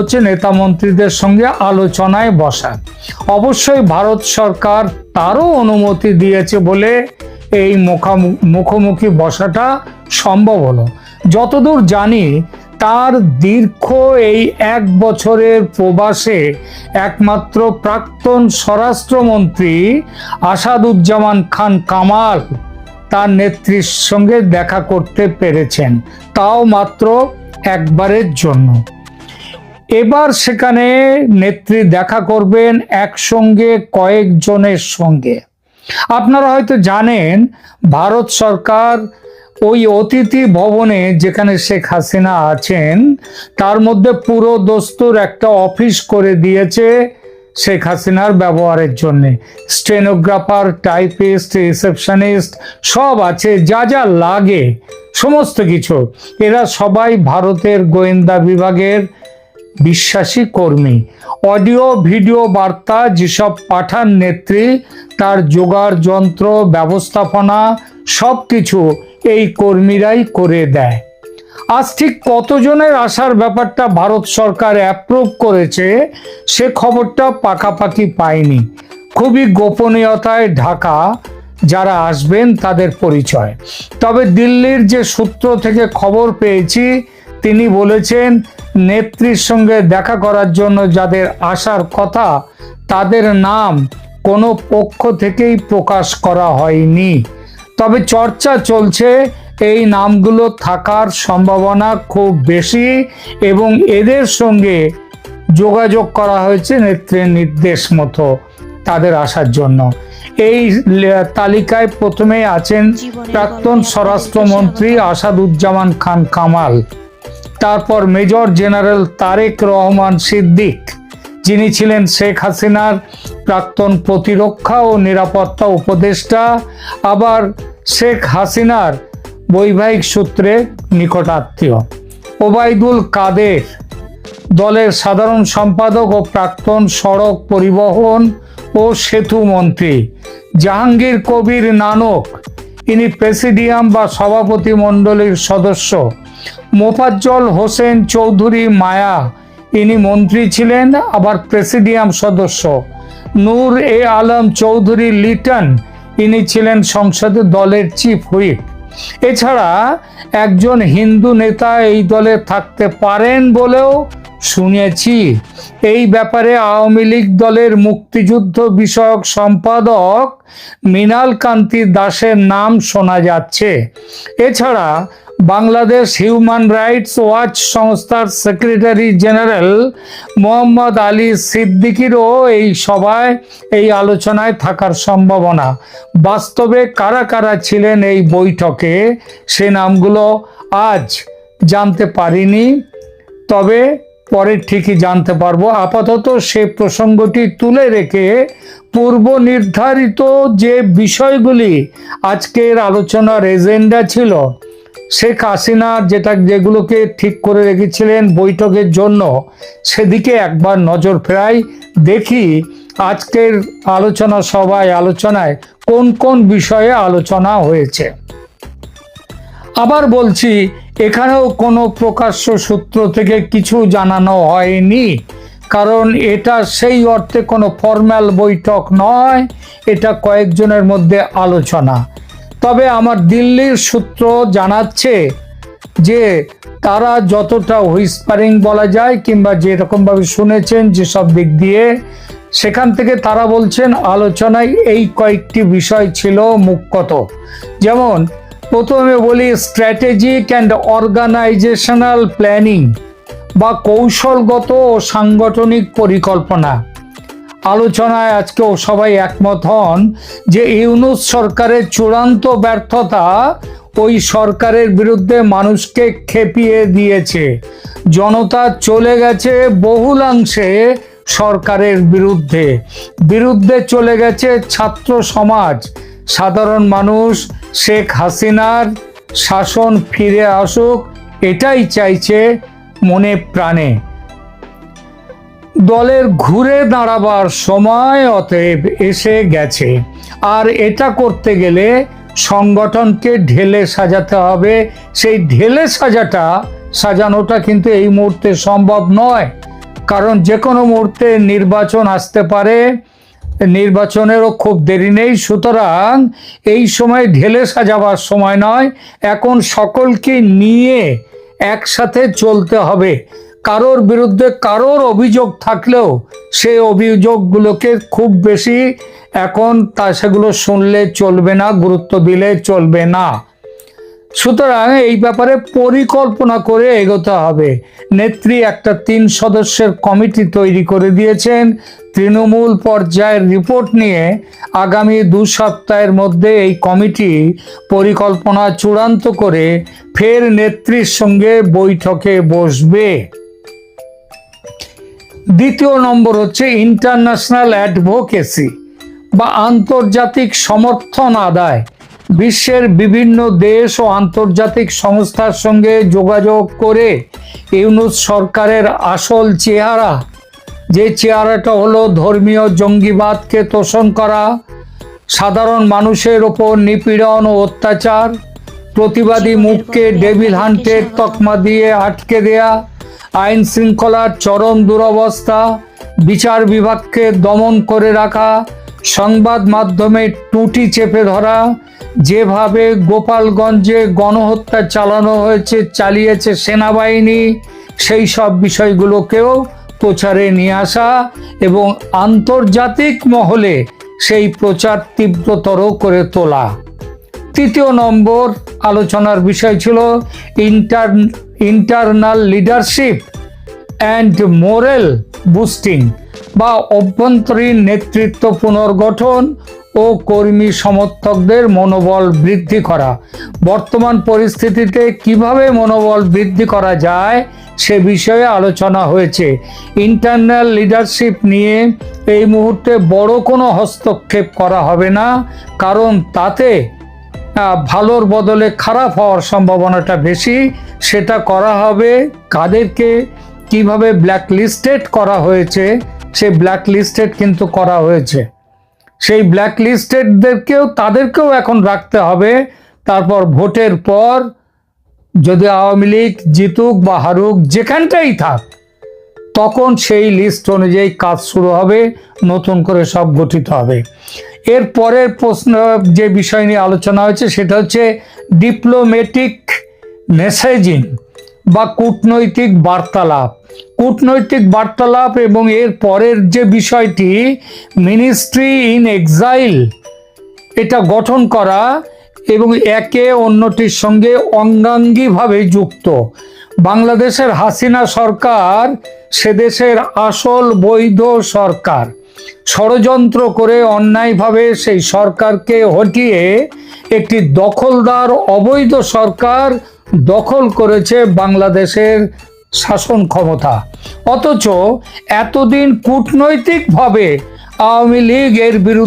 হচ্ছে নেতা মন্ত্রীদের সঙ্গে আলোচনায় বসা। অবশ্যই ভারত সরকার তারও অনুমতি দিয়েছে বলে এই মুখামু- মুখোমুখি বসাটা সম্ভব হলো। যতদূর জানি, তার দীর্ঘ এই এক বছরের প্রবাসে একমাত্র প্রাক্তন স্বরাষ্ট্রমন্ত্রী আসাদুজ্জামান খান কামাল তার নেত্রীর সঙ্গে দেখা করতে পেরেছেন, তাও মাত্র একবারের জন্য। এবার সেখানে নেত্রী দেখা করবেন একসঙ্গে কয়েকজনের সঙ্গে। আপনারা হয়তো জানেন, ভারত সরকার ওই অতিথি ভবনে যেখানে শেখ হাসিনা আছেন, তার মধ্যে পুরো দস্তুর একটা অফিস করে দিয়েছে শেখ হাসিনার ব্যবহারের জন্য। স্টেনোগ্রাফার, টাইপিস্ট, রিসেপশনিস্ট, সব আছে, যা যা লাগে, সমস্ত কিছু। এরা সবাই ভারতের গোয়েন্দা বিভাগের বিশ্বাসী কর্মী। অডিও, ভিডিও বার্তা যেসব পাঠান নেত্রী, তার জোগাড় যন্ত্র, ব্যবস্থাপনা সব কিছু এই কর্মীরাই করে দেয়। আজ ঠিক কতজনের আসার ব্যাপারটা ভারত সরকার অ্যাপ্রুভ করেছে, সে খবরটা পাকাপাকি পায়নি। খুবই গোপনীয়তায় ঢাকা, যারা আসবেন তাদের পরিচয়। তবে দিল্লির যে সূত্র থেকে খবর পেয়েছি, তিনি বলেছেন নেত্রীর সঙ্গে দেখা করার জন্য যাদের আসার কথা তাদের নাম কোনো পক্ষ থেকেই প্রকাশ করা হয়নি। তবে চর্চা চলছে এই নামগুলো থাকার সম্ভাবনা খুব বেশি এবং এদের সঙ্গে যোগাযোগ করা হয়েছে নেত্রীর নির্দেশ মতো তাদের আসার জন্য। এই তালিকায় প্রথমে আছেন প্রাক্তন স্বরাষ্ট্রমন্ত্রী আসাদুজ্জামান খান কামাল। তারপর মেজর জেনারেল তারেক রহমান সিদ্দিক, যিনি ছিলেন শেখ হাসিনার প্রাক্তন প্রতিরক্ষা ও নিরাপত্তা উপদেষ্টা, আবার শেখ হাসিনার বৈবাহিক সূত্রে নিকটাত্মীয়। ওবায়দুল কাদের, দলের সাধারণ সম্পাদক ও প্রাক্তন সড়ক পরিবহন ও সেতু মন্ত্রী। জাহাঙ্গীর কবির নানক, ইনি প্রেসিডিয়াম বা সভাপতি মণ্ডলীর সদস্য। মোফাজ্জল হোসেন চৌধুরী মায়া। ইনি মন্ত্রী ছিলেন, আবার প্রেসিডিয়াম সদস্য। নূর এ আলম চৌধুরী লিটন, ইনি ছিলেন সংসদে দলের চিফ হুইপ। এছাড়া একজন হিন্দু নেতা এই দলে থাকতে পারেন বলেও শুনেছি। এই ব্যাপারে আওয়ামী লীগ দলের মুক্তিযুদ্ধ বিষয়ক সম্পাদক মৃণাল কান্তি দাসের নাম শোনা যাচ্ছে। এছাড়া বাংলাদেশ হিউম্যান রাইটস ওয়াচ সংস্থার সেক্রেটারি জেনারেল মোহাম্মদ আলী সিদ্দিকিরও এই সভায় এই আলোচনায় থাকার সম্ভাবনা। বাস্তবে কারা কারা ছিলেন এই বৈঠকে সে নামগুলো আজ জানতে পারিনি, তবে পরে ঠিকই জানতে পারব। আপাতত সে প্রসঙ্গটি তুলে রেখে পূর্ব নির্ধারিত যে বিষয়গুলি আজকের আলোচনার এজেন্ডা ছিল শেখ হাসিনা যেটা যেগুলোকে ঠিক করে রেখেছিলেন বৈঠকের জন্য, সেদিকে একবার নজর ফেরাই, দেখি আজকের আলোচনা সভায়, আলোচনায় কোন কোন বিষয়ে আলোচনা হয়েছে। আবার বলছি, এখানেও কোনো প্রকাশ্য সূত্র থেকে কিছু জানানো হয়নি, কারণ এটা সেই অর্থে কোনো ফর্ম্যাল বৈঠক নয়, এটা কয়েকজনের মধ্যে আলোচনা। তবে আমার দিল্লির সূত্র জানাচ্ছে যে তারা যতটা হুইসপারিং বলা যায় কিংবা যেরকমভাবে শুনেছেন যেসব দিক দিয়ে, সেখান থেকে তারা বলছেন আলোচনায় এই কয়েকটি বিষয় ছিল মুখ্যত। যেমন, প্রথমে বলি স্ট্র্যাটেজিক অ্যান্ড অর্গানাইজেশনাল প্ল্যানিং বা কৌশলগত ও সাংগঠনিক পরিকল্পনা। আলোচনায় আজকেও সবাই একমত হন যে ইউনুস সরকারের চূড়ান্ত ব্যর্থতা ওই সরকারের বিরুদ্ধে মানুষকে খেপিয়ে দিয়েছে। জনতা চলে গেছে বহুলাংশে সরকারের বিরুদ্ধে। বিরুদ্ধে চলে গেছে ছাত্র সমাজ। সাধারণ মানুষ, শেখ হাসিনার শাসন ফিরে আসুক, এটাই চাইছে মনে প্রাণে। দলের ঘুরে দাঁড়াবার সময় অতএব এসে গেছে। আর এটা করতে গেলে সংগঠনকে ঢেলে সাজাতে হবে। সেই ঢেলে সাজাটা, সাজানোটা কিন্তু এই মুহূর্তে সম্ভব নয়। কারণ যে কোনো মুহূর্তে নির্বাচন আসতে পারে, নির্বাচনেরও খুব দেরি নেই। সুতরাং এই সময় ঢেলে সাজাবার সময় নয়। এখন সকলকে নিয়ে একসাথে চলতে হবে। কারোর বিরুদ্ধে কারোর অভিযোগ থাকলেও সেই অভিযোগগুলোকে খুব বেশি এখন তা সেগুলো শুনলে চলবে না, গুরুত্ব দিলে চলবে না। সুতরাং এই ব্যাপারে পরিকল্পনা করে এগোতে হবে। নেত্রী একটা তিন সদস্যের কমিটি তৈরি করে দিয়েছেন। তৃণমূল পর্যায়ের রিপোর্ট নিয়ে আগামী দু সপ্তাহের মধ্যে এই কমিটি পরিকল্পনা চূড়ান্ত করে ফের নেত্রীর সঙ্গে বৈঠকে বসবে। দ্বিতীয় নম্বর হচ্ছে ইন্টারন্যাশনাল অ্যাডভোকেসি বা আন্তর্জাতিক সমর্থন আদায়। বিশ্বের বিভিন্ন দেশ ও আন্তর্জাতিক সংস্থার সঙ্গে যোগাযোগ করে ইউনুস সরকারের আসল চেহারা। যে চেহারাটা হলো ধর্মীয় জঙ্গিবাদকে তোষণ করা, সাধারণ মানুষের ওপর নিপীড়ন ও অত্যাচার, প্রতিবাদী মুখকে ডেভিল হান্টের তকমা দিয়ে আটকে দেয়া আইন শৃঙ্খলার চরম দুরবস্থা, বিচার বিভাগকে দমন করে রাখা, সংবাদ মাধ্যমে টুটি চেপে ধরা, যেভাবে গোপালগঞ্জে গণহত্যা চালানো হয়েছে, চালিয়েছে সেনাবাহিনী, সেই সব বিষয়গুলোকেও প্রচারে নিয়ে আসা এবং আন্তর্জাতিক মহলে সেই প্রচার তীব্রতর করে তোলা। তৃতীয় নম্বর আলোচনার বিষয় ছিল inter internal leadership and morale boosting বা অভ্যন্তরীণ নেতৃত্ব পুনর্গঠন ও কর্মী সমর্থকদের মনোবল বৃদ্ধি করা। বর্তমান পরিস্থিতিতে কীভাবে মনোবল বৃদ্ধি করা যায় সে বিষয়ে আলোচনা হয়েছে। ইন্টারনাল লিডারশিপ নিয়ে এই মুহূর্তে বড় কোনো হস্তক্ষেপ করা হবে না, কারণ তাতে ভালোর বদলে খারাপ হওয়ার সম্ভাবনাটা বেশি। সেটা করা হবে কাদেরকে? কীভাবে ব্ল্যাক লিস্টেড করা হয়েছে? সেই ব্ল্যাক লিস্টেড কিন্তু করা হয়েছে। সেই ব্ল্যাক লিস্টেডদেরকেও তাদেরকেও এখন রাখতে হবে। তারপর ভোটের পর যদি আওয়ামী লীগ জিতুক বা হারুক, যেখানটাই থাক তখন সেই লিস্ট অনুযায়ী কাজ শুরু হবে, নতুন করে সব গঠিত হবে। এর পরের প্রশ্ন যে বিষয় নিয়ে আলোচনা হয়েছে, সেটা হচ্ছে ডিপ্লোমেটিক মেসেজিং বা কূটনৈতিক বার্তালাপ। কূটনৈতিক বার্তালাপ এবং এর পরের যে বিষয়টি মিনিস্ট্রি ইন এক্সাইল এটা গঠন করা এবং একে অন্যটির সঙ্গে অঙ্গাঙ্গিভাবে যুক্ত। বাংলাদেশের হাসিনা সরকার সে দেশের আসল বৈধ সরকার। ষড়যন্ত্র করে অন্যায়ভাবে সেই সরকারকে হটিয়ে একটি দখলদার অবৈধ সরকার দখল করেছে বাংলাদেশের শাসন ক্ষমতা। অথচ এতদিন কূটনৈতিকভাবে আওয়ামী লীগ এর বিরুদ্ধে